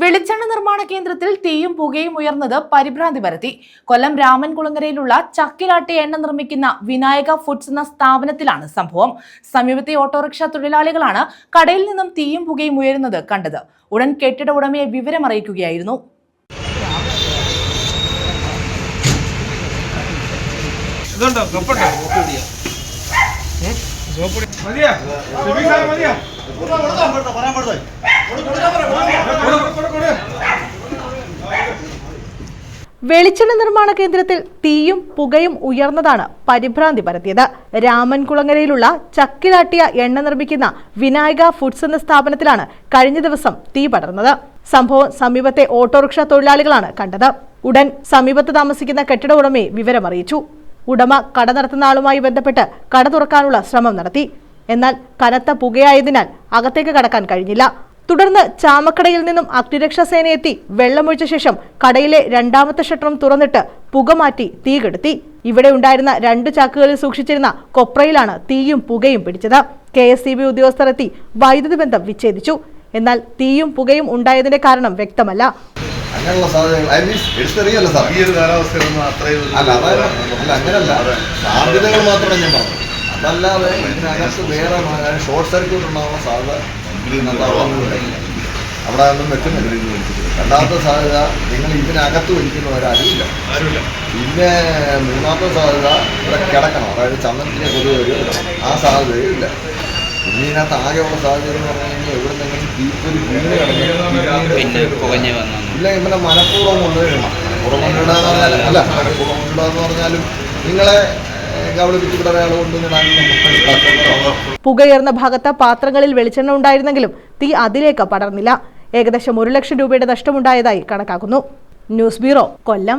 വെളിച്ചെണ്ണ നിർമ്മാണ കേന്ദ്രത്തിൽ തീയും പുകയും ഉയർന്നത് പരിഭ്രാന്തി പരത്തി കൊല്ലം രാമൻകുളങ്ങരയിലുള്ള ചക്കിലാട്ടി എണ്ണ നിർമ്മിക്കുന്ന വിനായക ഫുഡ്സ് എന്ന സ്ഥാപനത്തിലാണ് സംഭവം സമീപത്തെ ഓട്ടോറിക്ഷ തൊഴിലാളികളാണ് കടയിൽ നിന്നും തീയും പുകയും ഉയരുന്നത് കണ്ടത് ഉടൻ കെട്ടിട ഉടമയെ വിവരമറിയിക്കുകയായിരുന്നു ഇതുണ്ടോ കപ്പുണ്ടോ? മതിയാ മതിയാ കൊടു, കൊടു. വെളിച്ചെണ്ണ നിർമ്മാണ കേന്ദ്രത്തിൽ തീയും പുകയും ഉയർന്നതാണ് പരിഭ്രാന്തി പരത്തിയത്. രാമൻകുളങ്ങരയിലുള്ള ചക്കിലാട്ടിയ എണ്ണ നിർമ്മിക്കുന്ന വിനായക ഫുഡ്സ് എന്ന സ്ഥാപനത്തിലാണ് കഴിഞ്ഞ ദിവസം തീ പടർന്നത്. സംഭവം സമീപത്തെ ഓട്ടോറിക്ഷ തൊഴിലാളികളാണ് കണ്ടത്. ഉടൻ സമീപത്ത് താമസിക്കുന്ന കെട്ടിട ഉടമയെ വിവരമറിയിച്ചു ഉടമ കട നടത്തുന്ന ആളുമായി ബന്ധപ്പെട്ട് കട തുറക്കാനുള്ള ശ്രമം നടത്തി. എന്നാൽ കനത്ത പുകയായതിനാൽ അകത്തേക്ക് കടക്കാൻ കഴിഞ്ഞില്ല. തുടർന്ന് ചാമക്കടയിൽ നിന്നും അഗ്നിരക്ഷാ സേന എത്തി വെള്ളമൊഴിച്ച ശേഷം കടയിലെ രണ്ടാമത്തെ ഷട്ടറും തുറന്നിട്ട് പുക മാറ്റി തീ കെടുത്തി. ഇവിടെ ഉണ്ടായിരുന്ന രണ്ട് ചാക്കുകളിൽ സൂക്ഷിച്ചിരുന്ന കൊപ്രയിലാണ് തീയും പുകയും പിടിച്ചത്. കെ എസ് സി ബി ഉദ്യോഗസ്ഥർ എത്തി വൈദ്യുതി ബന്ധം വിച്ഛേദിച്ചു. എന്നാൽ തീയും പുകയും ഉണ്ടായതിന്റെ കാരണം വ്യക്തമല്ല. അങ്ങനെയുള്ള സാധ്യതകൾ അറ്റ്ലീസ്റ്റ് എടുത്തെറിയല്ല സാർ ഈ ഒരു കാലാവസ്ഥയിലൊന്നും അത്രയും ഒരു- അല്ല അതായത് അല്ല അങ്ങനല്ല സാധ്യതകൾ മാത്രമേ ഞാൻ പറഞ്ഞു അതല്ലാതെ ഇതിനകത്ത് വേറെ ഷോർട്ട് സർക്യൂട്ട് ഉണ്ടാവാൻ സാധ്യത. അവിടെ ഒന്നും വെക്കുന്നില്ല. രണ്ടാമത്തെ സാധ്യത നിങ്ങൾ ഇതിനകത്ത് വലിക്കുന്നവരാരുമില്ല പിന്നെ മൂന്നാമത്തെ സാധ്യത ഇവിടെ കിടക്കണം. അതായത് ചന്ദനത്തിനെ കൊതു വരും ആ സാധ്യതയില്ല പിന്നെ ഇതിനകത്ത് ആകെയുള്ള സാധ്യത എന്ന് പറഞ്ഞു കഴിഞ്ഞാൽ എവിടെ നിന്നെങ്കിലും തീപ്പൊരു വീണ് കിടക്കും ഇല്ല ഇവിടെ മനഃപൂർവം കൊണ്ടുവരണം. മനഃപൂർവം കൊണ്ടുവിടാന്ന് പറഞ്ഞാൽ അല്ല മനഃപൂർവം കൊണ്ടുവിടാന്ന് പറഞ്ഞാലും നിങ്ങളെ പുകയുയർന്ന ഭാഗത്ത് പാത്രങ്ങളിൽ വെളിച്ചെണ്ണ ഉണ്ടായിരുന്നെങ്കിലും തീ അതിലേക്ക് പടർന്നില്ല. ഏകദേശം ഒരു ലക്ഷം രൂപയുടെ നഷ്ടമുണ്ടായതായി കണക്കാക്കുന്നു. News bureau Kollam.